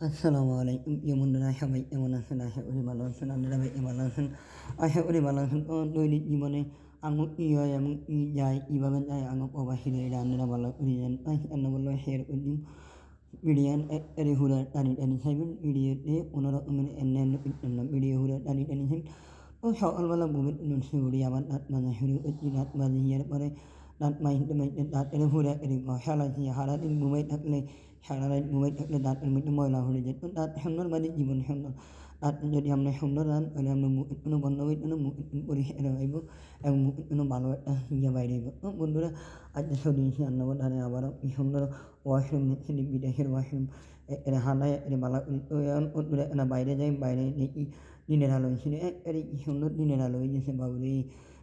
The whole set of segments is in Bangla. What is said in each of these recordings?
আসসালামু আলাইকুম। ইমুন্না সবাই এমন আছেন আশা করি ভালো আছেন আপনারা ভাই ভালো আছেন আশা করি ভালো আছেন দৈনিক জীবনে আঙু ই হয় এবং ই যায় ইভাবে যায় আঙু প্রবাসীদের এটা আপনারা ভালো করি যান। আন্ন বলল করে দিন ভিডিয়ান এরে হুরা টানি টানি খাইবেন ভিডিওতে কোনো রকমের অন্যান্য ভিডিও হুরা টানি টানি খাইবেন। তো সকালবেলা বুবের নুনসি উড়ি আবার দাঁত মাজা শুরু করছি দাঁত মাজি ইয়ার পরে দাঁত মাইতে মাইতে দাঁত এনে হুরা এরে সারাছি সারাদিন ঘুমাই থাকলে সারা ঘুমাই থাকলে দাঁতের মধ্যে ময়লা হয়ে যেত দাঁত সুন্দর মানে জীবন সুন্দর দাঁত যদি আমরা সুন্দর রান তাহলে কোনো বন্ধ হইত না মুখ পরিষ্কার হইব এবং মুখ কোনো ভালো একটা ইয়ে বাইরে হইব বন্ধুরা, আজ সরিয়েছি রান্নাবো ধারে আবারও সুন্দর ওয়াশরুম নিচ্ছে বিদেশের ওয়াশরুম বালা বন্ধুরা এরা বাইরে যায় বাইরে দিনের আলো হয়েছিল এর সুন্দর দিনের আলো হয়েছে বাবুরে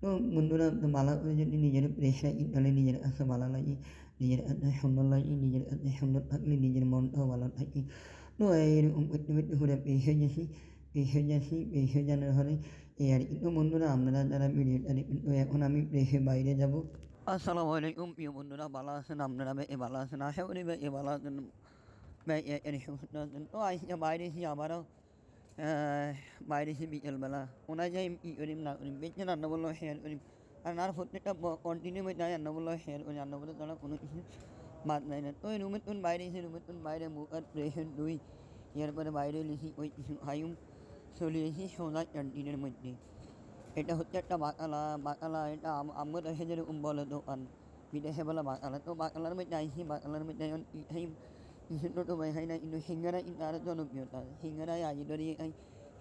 তো বন্ধুরা ভালো করে যদি নিজের রাখি তাহলে নিজের কাছে ভালো লাগে নিজের কাছে সুন্দর লাগে নিজের কাছে সুন্দর থাকলে নিজের মনটাও ভালো থাকে তো এরকম করতে করতে পেয়ে হয়ে গেছি হয়ে যাচ্ছি পেয়ে হয়ে জানার ফলে এই আর কি তো বন্ধুরা আপনারা যারা ভিডিওটা দেখবেন তো এখন আমি প্রেসে বাইরে যাব আসসালামু আলাইকুম প্রিয় বন্ধুরা ভালো আছেন আপনারা এ ভালো আছেন আশা করি এ ভালো আছেন তো আইসি বাইরে এসে আবারও বাইরে এসে বিকেলবেলা ওনার যাই ই করিম না করিম বেঁচে রান্না বলল শেয়ার করিম আর আর প্রত্যেকটা কন্টিনিউ যাই রান্না বলল শেয়ার করি রান্না বলে তারা কোনো কিছু বাদ নাই না তো রুমের তুন বাইরে এসে রুমের তুন বাইরে মুখ আর দুই ইয়ার পরে বাইরে লিখি ওই কিছু হাইম চলে এসি সোজা ক্যান্টিনের মধ্যে এটা হচ্ছে একটা বাকালা বাকালা এটা আমার এসে যেরকম বলে দোকান বিদেশে বলে বাকালা তো বাকালার মধ্যে আইসি বাকালার মধ্যে হাইম কিছু তো ভাই হয় না কিন্তু সিঙ্গারা কিন্তু আরও জনপ্রিয়তা সিঙ্গারায় আজি ধরি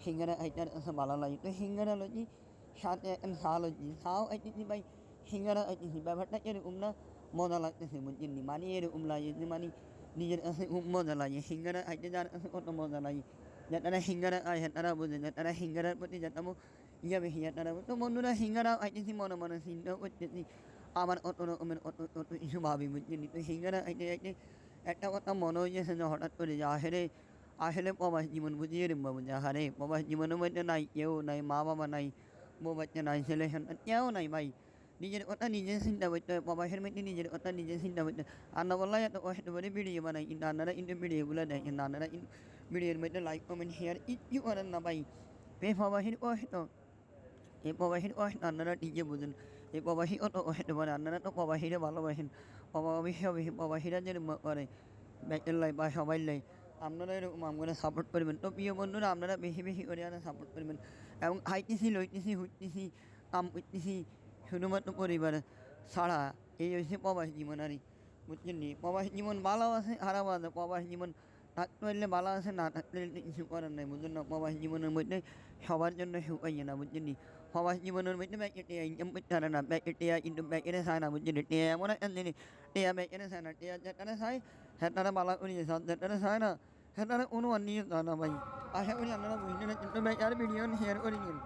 সিঙ্গারা আইটার আছে ভালো লাগে তো সিঙ্গারা লজি সাথে চা লজি চাও আইতেছি ভাই সিঙ্গারা আইতেছি ব্যাপারটা এরকম না মজা লাগতেছে বুঝছেন মানে এরকম লাগে যে মানে নিজের কাছে মজা লাগে সিঙ্গারা আইতে যার কাছে কত মজা লাগে যে তারা সিঙ্গারা আয় তারা বোঝে যে তারা সিঙ্গারার প্রতি যাতে ইয়ে বেশি তারা তো বন্ধুরা সিঙ্গারা আইতেছি মনে মনে চিন্তা করতেছি আমার অত রকমের অত অত কিছু ভাবি বুঝছেন তো সিঙ্গারা আইতে আইতে একটা কথা মনে হয়েছে যে হঠাৎ করে যে আহেরে আসলে প্রবাস জীবন বুঝিয়ে রে বাবু যে হারে প্রবাস জীবনের মধ্যে নাই, কেউ নাই মা বাবা নাই, বউ বাচ্চা নাই, ছেলে কেউ নাই ভাই। নিজের কথা নিজে চিন্তা করতে হয়, প্রবাসের মধ্যে নিজের কথা নিজে চিন্তা করতে আন্না বললাই এত কষ্ট করে ভিডিও বানাই কিন্তু আন্নারা কিন্তু ভিডিওগুলো দেয় কিন্তু আন্নারা ভিডিওর মধ্যে লাইক কমেন্ট শেয়ার ইচ্ছু করেন না ভাই। এই প্রবাসীর কষ্ট এই প্রবাসীর কষ্ট আন্নারা ঠিকই বুঝেন। এই প্রবাসী অত কষ্ট পারে আন্নারা তো প্রবাসীরা ভালোবাসেন। প্রবাসী প্রবাসীরা যেরকম করে ব্যাকের লাই, বা সবাই লাই, আপনারা এরকম আমরা সাপোর্ট করবেন। তো প্রিয় বন্ধুরা, আপনারা বেশি বেশি করে সাপোর্ট করবেন। এবং হাইতেছি লইতেছি হুইতেছি কাম করতেছি শুধুমাত্র পরিবার ছাড়া। এই হচ্ছে প্রবাস জীবন, আর বুঝছেন প্রবাস জীবন ভালো আছে, খারাপ আছে। প্রবাস জীবন থাকতে পারলে ভালো আছে, না থাকলে কিছু করার নাই। বুঝলেন না? প্রবাস জীবনের মধ্যে সবার জন্য শুকাইয়ে না বুঝছেন নি? জীবনের মধ্যে ব্যাগে টিয়া ইনকাম করতে পারে না, ব্যাগে টিয়া কিন্তু ব্যাগেরে চায় না বুঝছেন টিয়া এমন একটা জিনিস, টিয়া ব্যাগেরে চায় না, টিয়া যেটারে চায়, সেটারে বালা করিয়ে চান যেটারে চায় না, সেটারে কোনো অন্য না ভাই। আশা করি আপনারা বুঝলেন কিন্তু ব্যাগ আর ভিডিও শেয়ার করে দিন।